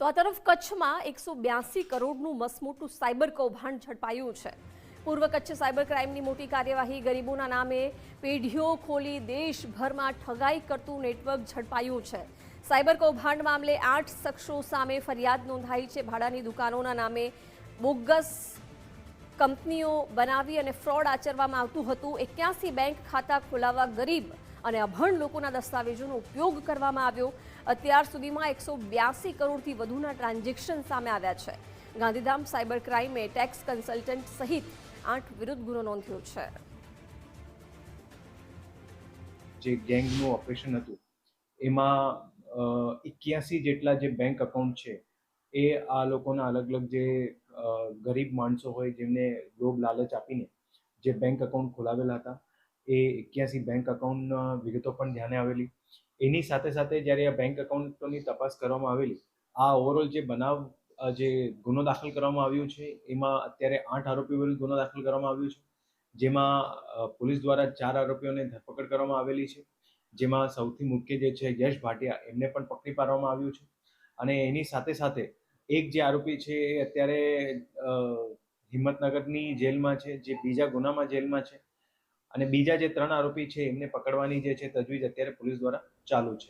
તો આ તરફ કચ્છમાં એકસો બ્યાસી કરોડનું મસમોટું સાયબર કૌભાંડ ઝડપાયું છે. પૂર્વ કચ્છ સાયબર ક્રાઇમની મોટી કાર્યવાહી ગરીબોના નામે પેઢીઓ ખોલી દેશભરમાં ઠગાઈ કરતું નેટવર્ક ઝડપાયું છે. સાયબર કૌભાંડ મામલે આઠ શખ્સો સામે ફરિયાદ નોંધાઈ છે. ભાડાની દુકાનોના નામે બોગસ કંપનીઓ બનાવી અને ફ્રોડ આચરવામાં આવતું હતું. એક્યાસી બેંક ખાતા ખોલાવવા ગરીબ અને અભણ લોકોના દસ્તાવેજોનો ઉપયોગ કરવામાં આવ્યો. અત્યાર સુધીમાં એકસો બ્યાસી કરોડથી વધુના ટ્રાન્ઝેક્શન સામે આવ્યા છે. ગાંધીધામ સાયબર ક્રાઇમે ટેક્સ કન્સલ્ટન્ટ સહિત આઠ વિરુદ્ધ ગુનો નોંધ્યો છે. જે ગેંગનું ઓપરેશન હતું, એમાં એક્યાસી જેટલા જે બેંક અકાઉન્ટ છે, એ આ લોકોના અલગ અલગ જે ગરીબ માણસો હોય જેમને લોભ લાલચ આપીને જે બેંક અકાઉન્ટ ખોલાવેલા હતા એ એક્યાસી બેંક અકાઉન્ટના વિગતો પણ ધ્યાને આવેલી. એની સાથે સાથે જ્યારે આ બેંક અકાઉન્ટોની તપાસ કરવામાં આવેલી, આ ઓવરઓલ જે બનાવ જે ગુનો દાખલ કરવામાં આવ્યો છે, એમાં અત્યારે આઠ આરોપીઓ વિરુદ્ધ ગુનો દાખલ કરવામાં આવ્યો છે. જેમાં પોલીસ દ્વારા ચાર આરોપીઓને ધરપકડ કરવામાં આવેલી છે. જેમાં સૌથી મુખ્ય જે છે યશ ભાટિયા, એમને પણ પકડી પાડવામાં આવ્યું છે. અને એની સાથે સાથે એક જે આરોપી છે એ અત્યારે હિંમતનગરની જેલમાં છે, જે બીજા ગુનામાં જેલમાં છે. અને બીજા જે ત્રણ આરોપી છે, એમને પકડવાની જે છે તજવીજ અત્યારે પોલીસ દ્વારા ચાલુ છે.